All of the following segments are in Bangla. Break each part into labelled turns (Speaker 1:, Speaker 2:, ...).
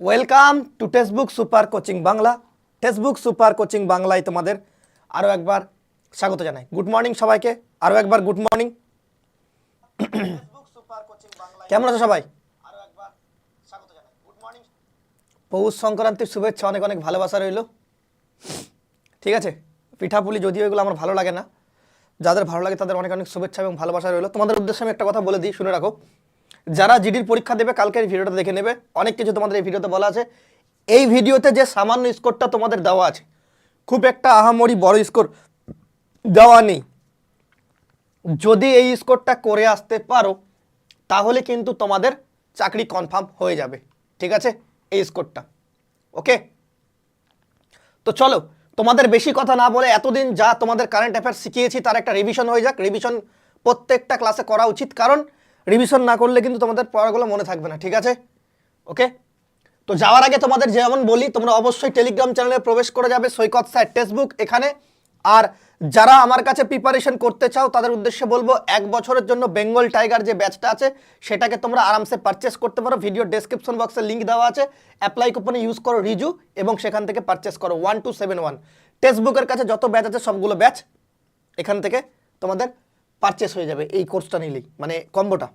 Speaker 1: Welcome to textbook super coaching Bangla textbook super coaching বাংলায় তোমাদের আরও একবার স্বাগত জানাই। গুড মর্নিং সবাইকে। আরও একবার গুড মর্নিং কেমন আছো সবাই? পৌষ সংক্রান্তির শুভেচ্ছা, অনেক অনেক ভালোবাসা রইল। ঠিক আছে? পিঠাপুলি যদিও এগুলো আমার ভালো লাগে না, যাদের ভালো লাগে তাদের অনেক অনেক শুভেচ্ছা এবং ভালোবাসা রইল। তোমাদের উদ্দেশ্যে আমি একটা কথা বলে দিই, শুনে রাখো। যারা জিডির পরীক্ষা দেবে কালকে এই ভিডিওটা দেখে নেবে। অনেক কিছু তোমাদের এই ভিডিওতে বলা আছে। এই ভিডিওতে যে সামান্য স্কোরটা তোমাদের দেওয়া আছে, খুব একটা আহামরি বড় স্কোর দেওয়া নেই। যদি এই স্কোরটা করে আসতে পারো, তাহলে কিন্তু তোমাদের চাকরি কনফার্ম হয়ে যাবে। ঠিক আছে? এই স্কোরটা ওকে? তো চলো, তোমাদের বেশি কথা না বলে এতদিন যা তোমাদের কারেন্ট অ্যাফেয়ার্স শিখিয়েছি, তার একটা রিভিশন হয়ে যাক। রিভিশন প্রত্যেকটা ক্লাসে করা উচিত। কারণ রিভিশন না করলে কিন্তু তোমাদের পড়াগুলো মনে থাকবে না, ঠিক আছে? ওকে তো যাওয়ার আগে তোমাদের যেমন বলি, তোমরা অবশ্যই টেলিগ্রাম চ্যানেলে প্রবেশ করে যাবে, সৈকত স্যার টেক্সটবুক এখানে। আর যারা আমার কাছে প্রিপারেশন করতে চাও, তাদের উদ্দেশ্যে বলব, এক বছরের জন্য বেঙ্গল টাইগার যে ব্যাচটা আছে, সেটাকে তোমরা আরামসে পারচেস করতে পারো। ভিডিও ডেসক্রিপশন বক্সে লিঙ্ক দেওয়া আছে। অ্যাপ্লাই কুপনে ইউজ করো রিজু এবং সেখান থেকে পারচেস করো। ওয়ান টু সেভেন ওয়ান টেক্সটবুকের কাছে যত ব্যাচ আছে, সবগুলো ব্যাচ এখান থেকে তোমাদের পারচেস হয়ে যাবে এই কোর্সটা নিলেই মানে কম্বোটা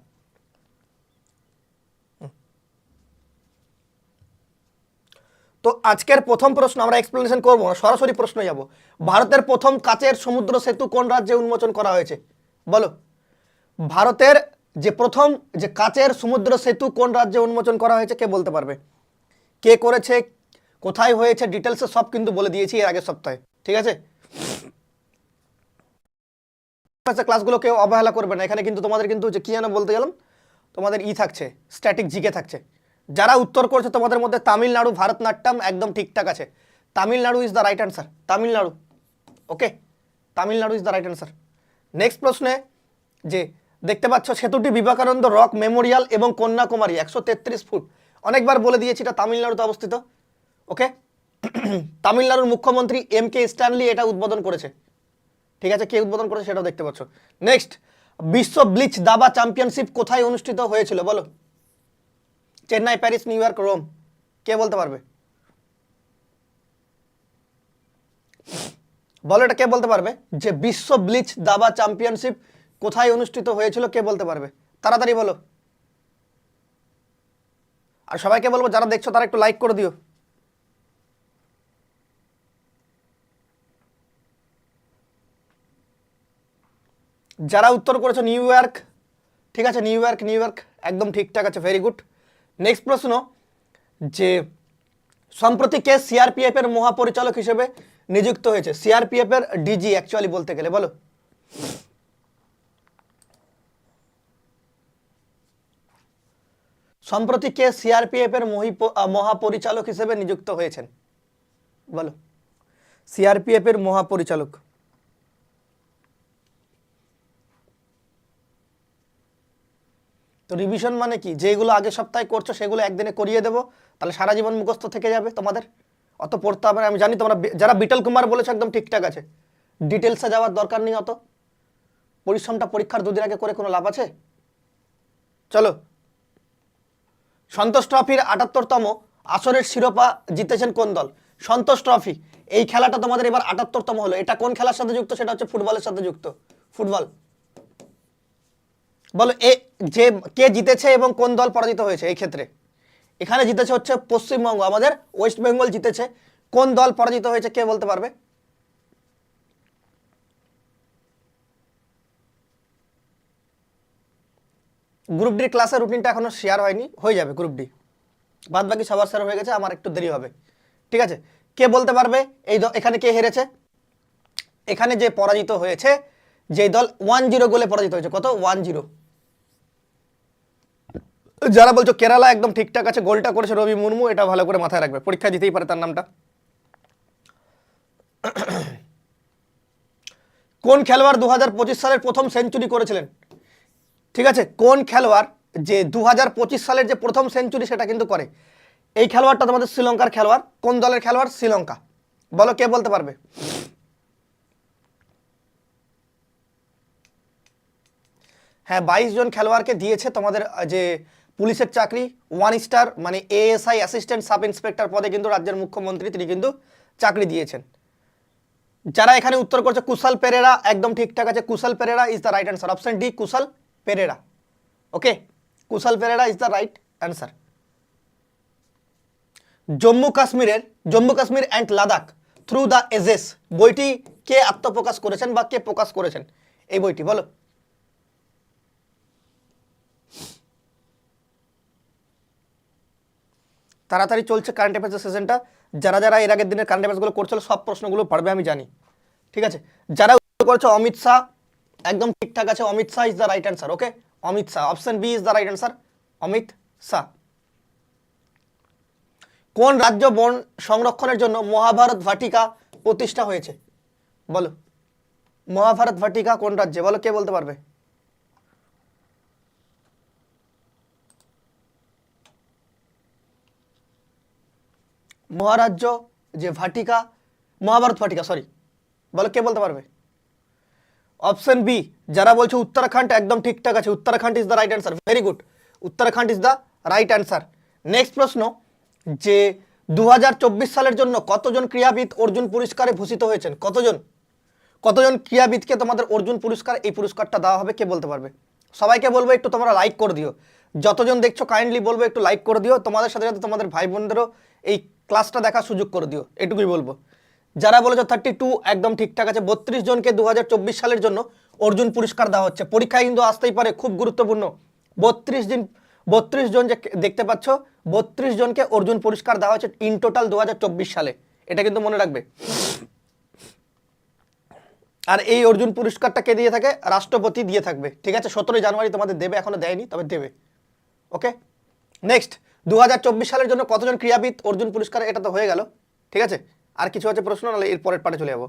Speaker 1: তো আজকের প্রথম প্রশ্ন আমরা এক্সপ্লেনেশন করব সরাসরি প্রশ্নে যাব। ভারতের প্রথম কাচের সমুদ্র সেতু কোন রাজ্যে উন্মোচন করা হয়েছে? বলো। ভারতের যে প্রথম যে কাচের সমুদ্র সেতু কোন রাজ্যে উন্মোচন করা হয়েছে কে বলতে পারবে? কে করেছে? কোথায় হয়েছে? ডিটেলসে সব কিন্তু বলে দিয়েছি এর আগের সপ্তাহে, ঠিক আছে? ক্লাসগুলো কেউ অবহেলা করবে না। এখানে কিন্তু তোমাদের কিন্তু যে কী যেন বলতে গেলাম, তোমাদের ই থাকছে স্ট্যাটিক জিকে থাকছে। যারা উত্তর করছে তোমাদের মধ্যে তামিলনাড়ু, ভারতনাট্যম একদম ঠিকঠাক আছে। Tamil Nadu is the right answer Tamil Nadu. Okay Tamil Nadu is the right answer next প্রশ্নে যে দেখতে পাচ্ছ সেতুটি বিবেকানন্দ রক মেমোরিয়াল এবং কন্যাকুমারী, একশো তেত্রিশ ফুট। অনেকবার বলে দিয়েছি এটা তামিলনাড়ুতে অবস্থিত। ওকে তামিলনাড়ুর মুখ্যমন্ত্রী এম কে স্ট্যানলি এটা উদ্বোধন করেছে। ঠিক আছে, কে উদ্বোধন করেছে সেটাও দেখতে পাচ্ছ। নেক্সট বিশ্ব ব্লিচ দাবা চ্যাম্পিয়নশিপ কোথায় অনুষ্ঠিত হয়েছিল? বলো। Chennai, Paris, New York, Rome. কে বলতে পারবে? বলো এটা কে বলতে পারবে? যে বিশ্ব ব্লিচ দাবা চ্যাম্পিয়নশিপ কোথায় অনুষ্ঠিত হয়েছিল, কে বলতে পারবে? তাড়াতাড়ি বলো। আর সবাইকে বলব, যারা দেখছ, তারা একটু লাইক করে দিও। যারা উত্তর করেছ নিউ ইয়র্ক ঠিক আছে নিউ ইয়র্ক নিউ ইয়র্ক একদম ঠিকঠাক আছে ভেরি গুড নেক্সট প্রশ্ন যে সম্প্রতি কে সিআরপিএফ এর মহাপরিচালক হিসেবে নিযুক্ত হয়েছে? সিআরপিএফ এর ডিজি অ্যাকচুয়ালি বলতে গেলে বলো। সম্প্রতি কে সিআরপিএফ এর মহিপ- আহ, মহাপরিচালক হিসেবে নিযুক্ত হয়েছেন? বলো। সিআরপিএফ এর মহাপরিচালক। তো রিভিশন মানে কি? যেগুলো আগের সপ্তাহে করছ, সেগুলো একদিনে করিয়ে দেবো, তাহলে সারা জীবন মুখস্থ থেকে যাবে তোমাদের। অত পড়তে হবে। আমি জানি তোমরা যারা বিটল কুমার বলেছ, একদম ঠিকঠাক আছে। ডিটেলসে যাওয়ার দরকার নেই অত। পরিশ্রমটা পরীক্ষার দুদিন আগে করে কোনো লাভ আছে? চলো। সন্তোষ ট্রফির আটাত্তরতম আসরের শিরোপা জিতেছেন কোন দল? সন্তোষ ট্রফি। এই খেলাটা তোমাদের এবার আটাত্তরতম হলো। এটা কোন খেলার সাথে যুক্ত? সেটা হচ্ছে ফুটবলের সাথে যুক্ত। ফুটবল। বলো, এ, যে, কে জিতেছে এবং কোন দল পরাজিত হয়েছে এই ক্ষেত্রে? এখানে জিতেছে হচ্ছে পশ্চিমবঙ্গ, আমাদের ওয়েস্ট বেঙ্গল জিতেছে। কোন দল পরাজিত হয়েছে কে বলতে পারবে? গ্রুপ ডি ক্লাসের রুটিনটা এখনও শেয়ার হয়নি, হয়ে যাবে গ্রুপ ডি বাদ বাকি সবার শেয়ার হয়ে গেছে, আমার একটু দেরি হবে। ঠিক আছে? কে বলতে পারবে? এই দ- এখানে কে হেরেছে? এখানে যে পরাজিত হয়েছে, যে দল ওয়ান জিরো গোলে পরাজিত হয়েছে, কত? ওয়ান জিরো যারা বলছো কেরালা একদম ঠিকঠাক আছে, গোলটা করেছে রবি মুর্মু, এটা ভালো করে মাথায় রাখবে। পরীক্ষা দিতেই পারে তার নামটা। কোন খেলোয়াড় দুহাজার পঁচিশ সালের প্রথম সেঞ্চুরি করেছিলেন? ঠিক আছে, কোন খেলোয়াড় যে দুহাজার পঁচিশ সালের যে প্রথম সেঞ্চুরি সেটা কিন্তু করে? এই খেলোয়াড়টা তোমাদের শ্রীলঙ্কার খেলোয়াড়, কোন দলের খেলোয়াড়? শ্রীলঙ্কা। বলো কে বলতে পারবে? হ্যাঁ বাইশ জন খেলোয়াড়কে দিয়েছে তোমাদের যে পুলিশের চাকরি ওয়ান স্টার মানে এএসআই অ্যাসিস্ট্যান্ট সাব ইন্সপেক্টর পদে কিন্তু রাজ্যের মুখ্যমন্ত্রী তিনি কিন্তু চাকরি দিয়েছেন। যারা এখানে উত্তর করছে কুশল পেরেরা, একদম ঠিকঠাক আছে, Kusal Perera is the right answer option D Kusal Perera. Okay Kusal Perera is the right answer Jammu কাশ্মীরের, Jammu Kashmir and Ladakh through the ages বইটি কে আত্মপ্রকাশ করেছেন বা কে প্রকাশ করেছেন? এই বইটি, বলো। তাড়াতাড়ি চলছে কারেন্ট অ্যাফেয়ার্সের সেশনটা যারা যারা এর আগের দিনের কারেন্ট অ্যাফেয়ার্সগুলো করছিল, সব প্রশ্নগুলো পারবে আমি জানি। ঠিক আছে? যারা করেছে অমিত শাহ, একদম ঠিকঠাক আছে, Amit Shah is the right answer okay Amit Shah option B is the right answer Amit Shah. কোন রাজ্য বন সংরক্ষণের জন্য মহাভারত ভাটিকা প্রতিষ্ঠা হয়েছে? বলো। মহাভারত ভাটিকা কোন রাজ্যে? বলো, কে বলতে পারবে? মহারাজ্য, যে ভাটিকা, মহাভারত ভাটিকা সরি বলো কে বলতে পারবে? অপশন বি যারা বলছে উত্তরাখণ্ড একদম ঠিকঠাক আছে, Uttarakhand is the right answer very good Uttarakhand is the right answer next প্রশ্ন, যে দু হাজার চব্বিশ সালের জন্য কতজন ক্রীড়াবিদ অর্জুন পুরস্কারে ভূষিত হয়েছেন? কতজন? কতজন ক্রীড়াবিদকে তোমাদের অর্জুন পুরস্কার, এই পুরস্কারটা দেওয়া হবে, কে বলতে পারবে? সবাইকে বলব একটু তোমরা লাইক করে দিও। যতজন দেখছ কাইন্ডলি বলব একটু লাইক করে দিও। তোমাদের সাথে সাথে তোমাদের ভাই বোনদেরও এই ক্লাসটা দেখার সুযোগ করে দিও, এটুকুই বলব। যারা বলেছ থার্টি টু একদম ঠিকঠাক আছে, বত্রিশ জনকে দুহাজার চব্বিশ সালের জন্য অর্জুন পুরস্কার দেওয়া হচ্ছে। পরীক্ষায় কিন্তু আসতেই পারে, খুব গুরুত্বপূর্ণ। বত্রিশ দিন, বত্রিশ জন যে দেখতে পাচ্ছ, বত্রিশ জনকে অর্জুন পুরস্কার দেওয়া হচ্ছে ইন টোটাল দু হাজার চব্বিশ সালে। এটা কিন্তু মনে রাখবে। আর এই অর্জুন পুরস্কারটা কে দিয়ে থাকে? রাষ্ট্রপতি দিয়ে থাকবে। ঠিক আছে, সতেরোই জানুয়ারি তোমাদের দেবে, এখনও দেয়নি, তবে দেবে। ওকে নেক্সট দু হাজার চব্বিশ সালের জন্য কতজন ক্রীড়াবিদ অর্জুন পুরস্কার, এটা তো হয়ে গেল। ঠিক আছে? আর কিছু আছে প্রশ্ন? নাহলে এর পরের পাটে চলে যাব।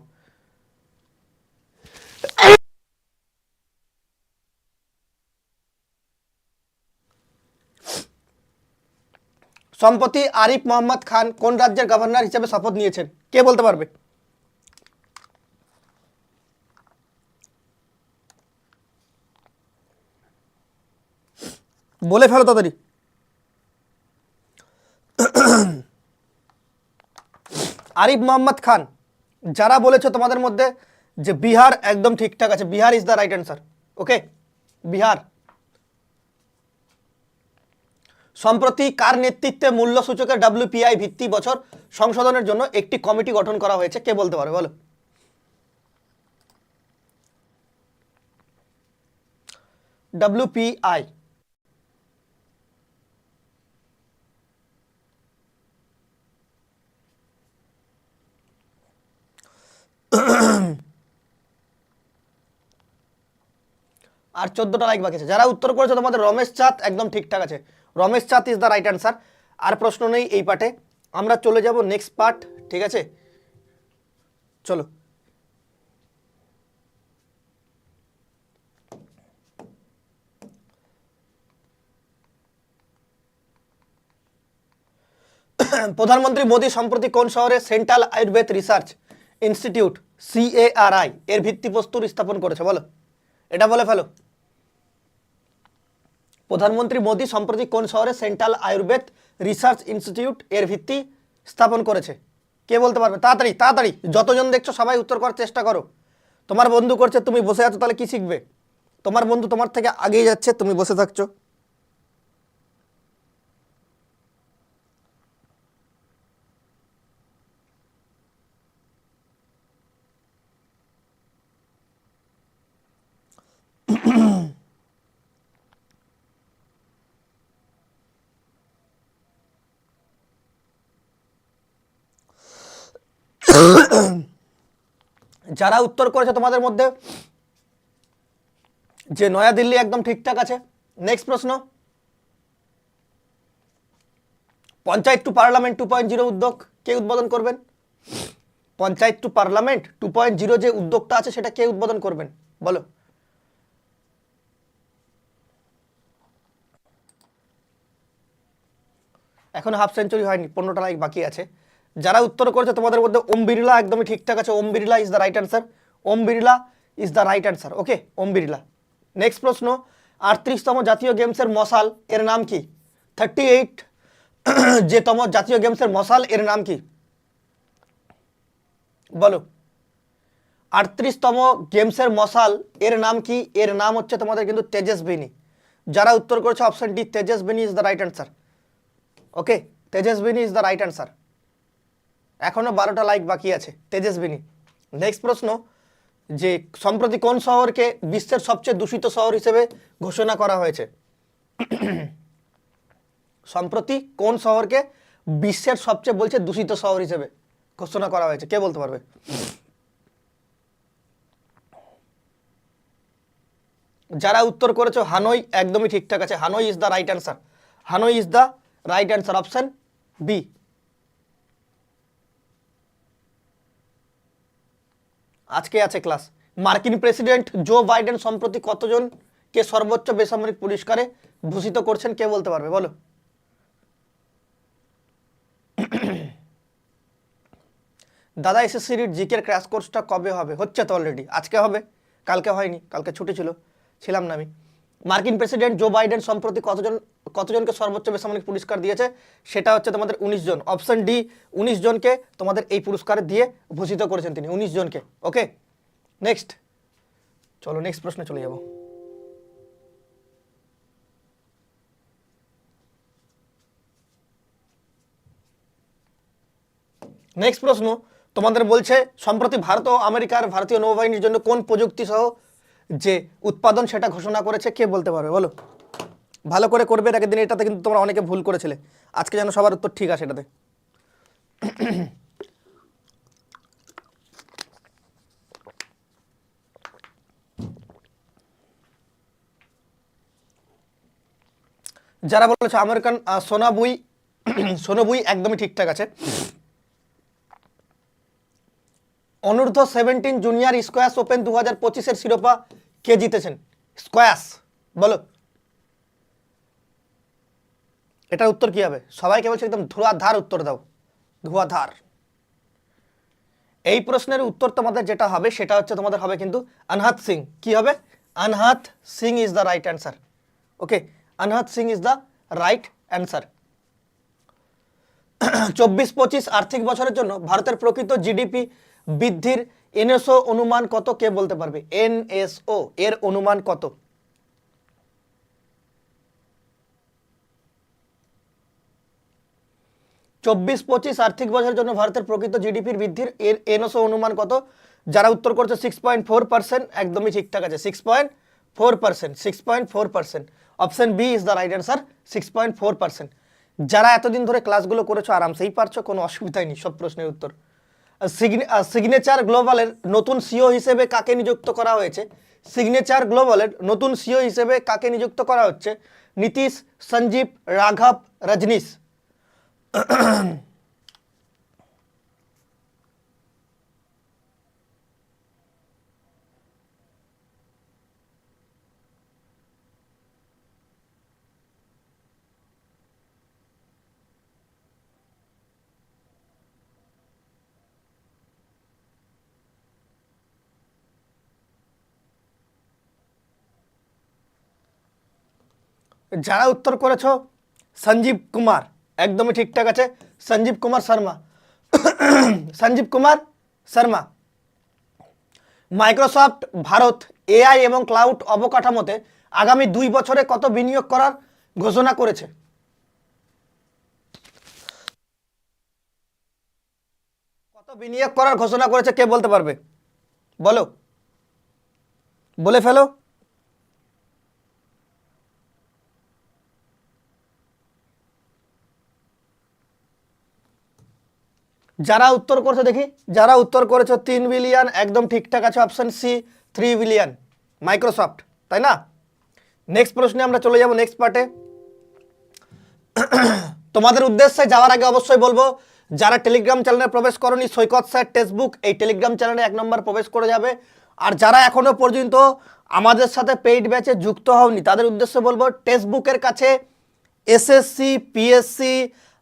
Speaker 1: সম্প্রতি আরিফ মোহাম্মদ খান কোন রাজ্যের গভর্নর হিসেবে শপথ নিয়েছেন? কে বলতে পারবে? বলে ফেলো তাড়াতাড়ি। আরিফ মোহাম্মদ খান, যারা বলেছ তোমাদের মধ্যে যে বিহার একদম ঠিকঠাক আছে, Bihar is the right answer okay Bihar. সম্প্রতি কার নেতৃত্বে মূল্য সূচকের ডাব্লিউপিআই ভিত্তি বছর সংশোধনের জন্য একটি কমিটি গঠন করা হয়েছে, কে বলতে পারে বলো? ডাব্লিউপিআই আর চোদ্দোটা লাইক বাকি আছে। যারা উত্তর করেছে, তোমাদের রমেশ চাঁদ একদম ঠিকঠাক আছে। Ramesh Chand is the right answer আর প্রশ্ন নেই এই পার্টে আমরা চলে যাব নেক্সট পার্ট ঠিক আছে? চলো। প্রধানমন্ত্রী মোদী সম্প্রতি কোন শহরে central Ayurveda research institute CARI এর ভিত্তিপ্রস্তর স্থাপন করেছে, বলো। এটা বলে ফেলো। প্রধানমন্ত্রী মোদী সম্প্রতি কোন শহরে সেন্ট্রাল আয়ুর্বেদ রিসার্চ ইনস্টিটিউট এর ভিত্তি স্থাপন করেছে? কে বলতে পারবে? তাড়াতাড়ি তাড়াতাড়ি। যতজন দেখছ, সবাই উত্তর করার চেষ্টা করো। তোমার বন্ধু করছে, তুমি বসে আছো, তাহলে কি শিখবে? তোমার বন্ধু তোমার থেকে আগেই যাচ্ছে, তুমি বসে থাকছো। যারা উত্তর করেছে তোমাদের মধ্যে, যে নয়াদিল্লি একদম ঠিকঠাক আছে। নেক্সট প্রশ্ন। Panchayat to parliament two point zero উদ্যোগ কে উদ্বোধন করবেন? Panchayat to parliament two point zero যে উদ্যোগটা আছে, সেটা কে উদ্বোধন করবেন? বলো। এখন হাফ সেঞ্চুরি হয়নি, পনেরোটা লাইক বাকি আছে। যারা উত্তর করেছে, তোমাদের মধ্যে ওম বিড়লা একদমই ঠিকঠাক আছে। Om Birla is the right answer Om Birla is the right answer okay Om Birla. Next প্রশ্ন, আটত্রিশতম জাতীয় গেমসের মশাল, এর নাম কি? থার্টি এইট যে তম জাতীয় গেমসের মশাল, এর নাম কি? বলো। আটত্রিশতম গেমসের মশাল, এর নাম কি? এর নাম হচ্ছে তোমাদের কিন্তু তেজস্বিনী যারা উত্তর করেছে option D Tejaswini is the right answer okay Tejaswini is the right answer এখনও বারোটা লাইক বাকি আছে। তেজস্বিনী নেক্সট প্রশ্ন, যে সম্প্রতি কোন শহরকে বিশ্বের সবচেয়ে দূষিত শহর হিসেবে ঘোষণা করা হয়েছে? সম্প্রতি কোন শহরকে বিশ্বের সবচেয়ে বলছে দূষিত শহর হিসেবে ঘোষণা করা হয়েছে? কে বলতে পারবে? যারা উত্তর করেছ, হানই একদমই ঠিকঠাক আছে। Hanoi is the right answer Hanoi is the right answer option B আজকে আছে ক্লাস। মার্কিন প্রেসিডেন্ট জো বাইডেন সম্প্রতি কতজনকে সর্বোচ্চ বেসামরিক পুরস্কারে ভূষিত করছেন কে বলতে পারবে? বলো। দাদা এসএসসির জিকের ক্র্যাশ কোর্সটা কবে হবে? হচ্ছে তো অলরেডি আজকে হবে। কালকে হয়নি। কালকে ছুটি ছিল। ছিলাম না আমি। মার্কিন প্রেসিডেন্ট জো বাইডেন সম্প্রতি কতজন, কতজনকে সর্বোচ্চ বেসামরিক পুরস্কার দিয়েছে? সেটা হচ্ছে তোমাদের উনিশ জন। অপশন ডি, উনিশ জনকে তোমাদের এই পুরস্কার দিয়ে ভূষিত করেছেন তিনি, উনিশ জনকে। ওকে? নেক্সট চলো নেক্সট প্রশ্নে চলে যাব। নেক্সট প্রশ্ন, তোমাদের বলছে, সম্প্রতি ভারত ও আমেরিকার ভারতীয় নৌবাহিনীর জন্য কোন প্রযুক্তি সহ যে উৎপাদন সেটা ঘোষণা করেছে, কে বলতে পারবে? বলো। ভালো করে করবে এর আগের দিন, এটাতে কিন্তু তোমরা অনেকে ভুল করেছিলে। আজকে যেন সবার উত্তর ঠিক আছে এটাতে। যারা বলেছে আমেরিকান সোনাবুই সোনাবুই একদমই ঠিকঠাক আছে। অনূর্ধ্ব সেভেন্টিন জুনিয়র স্কোয়াশ ওপেন দু হাজার পঁচিশের শিরোপা কে জিতেছেন? স্কোয়াশ বলো। এটার উত্তর কি হবে? সবাইকে বলছে একদম ধুয়াধার উত্তর দাও। ধুয়াধার। এই প্রশ্নের উত্তর তোমাদের যেটা হবে, সেটা হচ্ছে তোমাদের হবে কিন্তু আনহাত সিং। কি হবে? Anahat Singh is the right answer okay Anahat Singh is the right answer চব্বিশ পঁচিশ আর্থিক বছরের জন্য ভারতের প্রকৃত জিডিপি বৃদ্ধির এনএসও অনুমান কত কে বলতে পারবে? এনএসও, এর অনুমান কত? চব্বিশ, পঁচিশ আর্থিক বছরের জন্য ভারতের প্রকৃত জিডিপির বৃদ্ধির এর এনএসও অনুমান কত? যারা উত্তর করছে সিক্স পয়েন্ট ফোর পার্সেন্ট একদমই ঠিকঠাক আছে। Six point four percent six point four percent option B is the right answer six point four percent যারা এতদিন ধরে ক্লাসগুলো করেছ, আরামসেই পারছ, কোনো অসুবিধাই নেই, সব প্রশ্নের উত্তর। সিগনেচার গ্লোবালের নতুন সিও হিসেবে কাকে নিযুক্ত করা হয়েছে? সিগনেচার গ্লোবালের নতুন সিও হিসেবে কাকে নিযুক্ত করা হচ্ছে? নীতিশ, সঞ্জীব, রাঘব, রজনীশ। যারা উত্তর করেছ, সঞ্জীব কুমার, একদমই ঠিকঠাক আছে, সঞ্জীব কুমার শর্মা। সঞ্জীব কুমার শর্মা। মাইক্রোসফট, ভারত, এআই এবং ক্লাউড অবকাঠামোতে আগামী দুই বছরে কত বিনিয়োগ করার ঘোষণা করেছে? কত বিনিয়োগ করার ঘোষণা করেছে কে বলতে পারবে? বলো। বলে ফেলো। যারা উত্তর করছে, দেখি। যারা উত্তর করেছ, তিন বিলিয়ন একদম ঠিকঠাক আছে option C three billion Microsoft তাই না? নেক্সট প্রশ্নে আমরা চলে যাব নেক্সট পার্টে তোমাদের উদ্দেশ্যে যাওয়ার আগে অবশ্যই বলব, যারা টেলিগ্রাম চ্যানেলে প্রবেশ করনি, সৈকত স্যার টেক্সটবুক এই টেলিগ্রাম চ্যানেলে এক নম্বর প্রবেশ করে যাবে। আর যারা এখনও পর্যন্ত আমাদের সাথে পেইড ব্যাচে যুক্ত হওনি, তাদের উদ্দেশ্যে বলব টেক্সটবুকের কাছে এসএসসি পিএসসি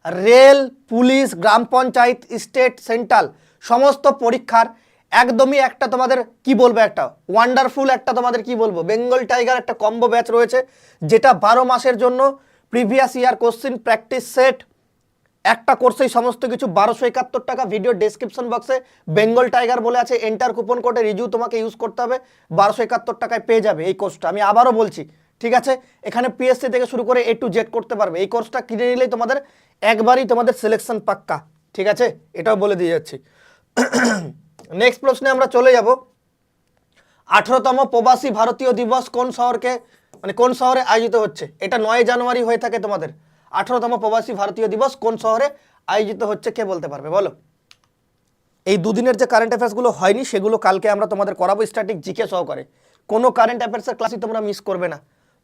Speaker 1: রেল, পুলিশ, গ্রাম পঞ্চায়েত, স্টেট, সেন্ট্রাল, সমস্ত পরীক্ষার একদমই একটা তোমাদের কি বলব একটা ওয়ান্ডারফুল একটা তোমাদের কি বলব? বেঙ্গল টাইগার একটা কম্বো ব্যাচ রয়েছে, যেটা বারো মাসের জন্য previous year question practice set একটা কোর্সেই সমস্ত কিছু বারোশো একাত্তর টাকা ভিডিও ডেসক্রিপশন বক্সে বেঙ্গল টাইগার বলে আছে এন্টার কুপন কোডে রিজিউ তোমাকে ইউজ করতে হবে, বারোশো একাত্তর টাকায় পেয়ে যাবে এই কোর্সটা আমি আবারও বলছি, ঠিক আছে? এখানে পিএসসি থেকে শুরু করে এ টু জেড করতে পারবে। এই কোর্সটা কিনে নিলেই তোমাদের একবারই তোমাদের সিলেকশন পাক্কা, ঠিক আছে? এটাও বলে দিয়ে যাচ্ছি। নেক্সট প্রশ্নে আমরা চলে যাব। আঠারোতম প্রবাসী ভারতীয় দিবস কোন শহরকে মানে কোন শহরে আয়োজিত হচ্ছে? এটা নয় জানুয়ারি হয়ে থাকে তোমাদের। আঠারোতম প্রবাসী ভারতীয় দিবস কোন শহরে আয়োজিত হচ্ছে কে বলতে পারবে? বলো। এই দুদিনের যে কারেন্ট অ্যাফেয়ার্সগুলো হয়নি, সেগুলো কালকে আমরা তোমাদের করাবো স্ট্যাটিক জিকে সহকারে। কোনো কারেন্ট অ্যাফেয়ার্সের ক্লাসই তোমরা মিস করবে না।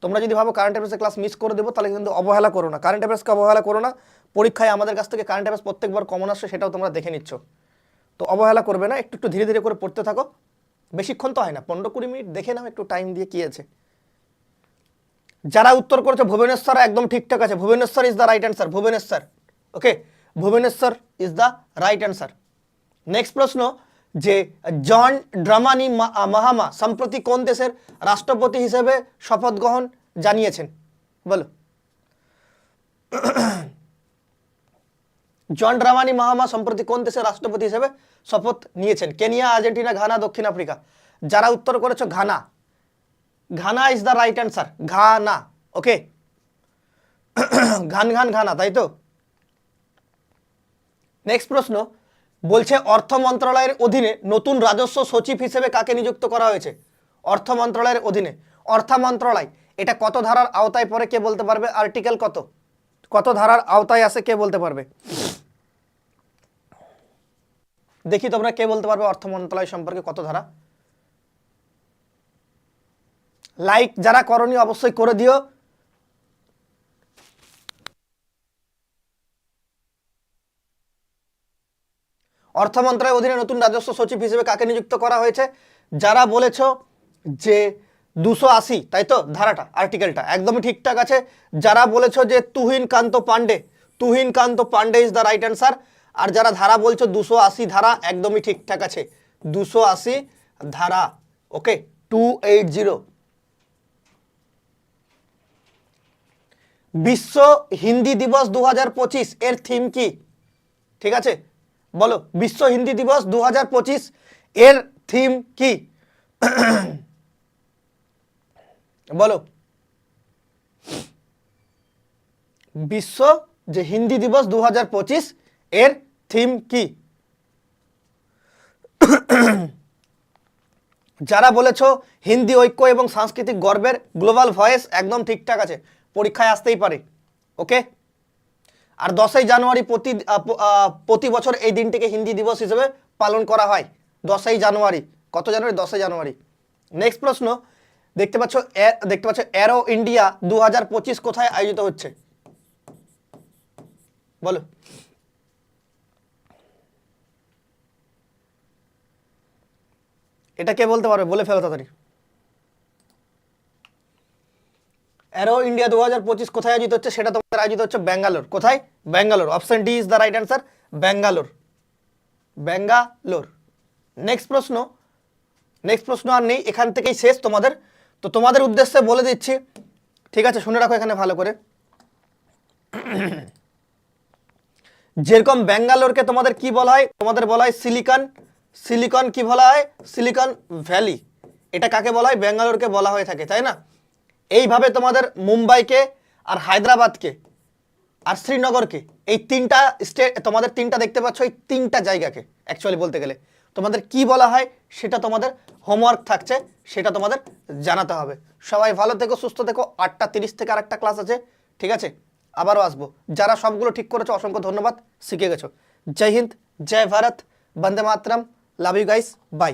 Speaker 1: তোমরা যদি ভাবো কারেন্ট অ্যাফেয়ার্সের ক্লাস মিস করে দেবো, তাহলে কিন্তু অবহেলা করো না। কারেন্ট অ্যাফেয়ার্সকে অবহেলা করো না। পরীক্ষায় আমাদের কাছ থেকে কারেন্ট অ্যাফেয়ার্স প্রত্যেকবার কমন আসছে, সেটাও তোমরা দেখে নিচ্ছ। তো অবহেলা করবে না, একটু একটু ধীরে ধীরে করে পড়তে থাকো। বেশিক্ষণ তো হয় না, পনেরো কুড়ি মিনিট দেখে নাও একটু টাইম দিয়ে কী আছে। যারা উত্তর করেছে, ভুবনেশ্বর একদম ঠিকঠাক আছে। Bhubaneswar is the right answer Bhubaneswar okay Bhubaneswar is the right answer next প্রশ্ন, যে জন ড্রামানি মাহামা সম্প্রতি কোন দেশের রাষ্ট্রপতি হিসেবে শপথ গ্রহণ জানিয়েছেন? বলো। জন ড্রামানি মাহামা সম্প্রতি কোন দেশের রাষ্ট্রপতি হিসেবে শপথ নিয়েছেন? কেনিয়া, আর্জেন্টিনা, ঘানা, দক্ষিণ আফ্রিকা। যারা উত্তর করেছ, Ghana. Ghana is the right answer Ghana. Okay? ঘান ঘান, ঘানা, তাই তো? নেক্সট প্রশ্ন। বলছে অর্থ মন্ত্রণালয়ের অধীনে নতুন রাজস্ব সচিব হিসেবে কাকে নিযুক্ত করা হয়েছে? অর্থ মন্ত্রণালয়ের অধীনে। অর্থ মন্ত্রণালয় এটা কত ধারার আওতায় পড়ে কে বলতে পারবে? আর্টিকেল কত? কত ধারার আওতায় আসে কে বলতে পারবে? দেখি তোমরা কে বলতে পারবে অর্থ মন্ত্রণালয় সম্পর্কে কত ধারা। লাইক যারা করনি অবশ্যই করে দিও। অর্থ মন্ত্রণালয়ের অধীনে নতুন রাজস্ব সচিব হিসেবে কাকে নিযুক্ত করা হয়েছে? যারা বলেছ যে দুশো আশি, তাই তো? ধারাটা আর্টিকেলটা একদমই ঠিকঠাক আছে। যারা বলেছ যে Tuhin Kanta Pandey Tuhin Kanta Pandey is the right answer আর যারা ধারা বলছো দুশো আশি ধারা একদমই ঠিকঠাক আছে। দুশো আশি ধারা, ওকে? Two eight zero. বিশ্ব হিন্দি দিবস দু হাজার পঁচিশ, এর থিম কি? ঠিক আছে? বলো, বিশ্ব হিন্দি দিবস দু হাজার পঁচিশ, এর থিম কি? বলো। বিশ্ব যে হিন্দি দিবস দু হাজার পঁচিশ, এর থিম কি যারা বলেছ হিন্দি ঐক্য এবং সাংস্কৃতিক গর্বের গ্লোবাল ভয়েস একদম ঠিকঠাক আছে, পরীক্ষায় আসতেই পারে ওকে আর দশই জানুয়ারি প্রতি প্রতি বছর এই দিনটিকে হিন্দি দিবস হিসেবে পালন করা হয়, দশই জানুয়ারি। কত জানুয়ারি? দশই জানুয়ারি। নেক্সট প্রশ্ন, দেখতে পাচ্ছ দেখতে পাচ্ছ অ্যারো ইন্ডিয়া দু হাজার পঁচিশ কোথায় আয়োজিত হচ্ছে? বলো। এটা কে বলতে পারবে? বলে ফেলো তাড়াতাড়ি। অ্যারো ইন্ডিয়া দু হাজার পঁচিশ কোথায় আয়োজিত হচ্ছে? সেটা তোমাদের আয়োজিত হচ্ছে ব্যাঙ্গালোর। কোথায়? Bangalore. Option D is the right answer Bangalore. Bangalore. Next প্রশ্ন। নেক্সট প্রশ্ন আর নেই, এখান থেকেই শেষ তোমাদের। তো তোমাদের উদ্দেশ্যে বলে দিচ্ছি। ঠিক আছে, শুনে রাখো এখানে ভালো করে। যেরকম ব্যাঙ্গালোরকে তোমাদের কি বলা হয়? তোমাদের বলা হয় সিলিকন। সিলিকন কি বলা হয়? Silicon valley. এটা কাকে বলা হয়? ব্যাঙ্গালোরকে বলা হয়ে থাকে, তাই না? এইভাবে তোমাদের মুম্বাইকে আর হায়দ্রাবাদকে আর শ্রীনগরকে এই তিনটা স্টেট, তোমাদের তিনটা দেখতে পাচ্ছ, এই তিনটা জায়গাকে অ্যাকচুয়ালি বলতে গেলে। তোমাদের কি বলা হয়? সেটা তোমাদের হোমওয়ার্ক থাকছে, সেটা তোমাদের জানাতে হবে। সবাই ভালো থেকো, সুস্থ থেকো। আটটা তিরিশ থেকে আরেকটা ক্লাস আছে, ঠিক আছে? আবারও আসব। যারা সবগুলো ঠিক করেছ, অসংখ্য ধন্যবাদ। শিখে গেছো। জয় হিন্দ, জয় ভারত, বন্দে মাতরম। Love you guys bye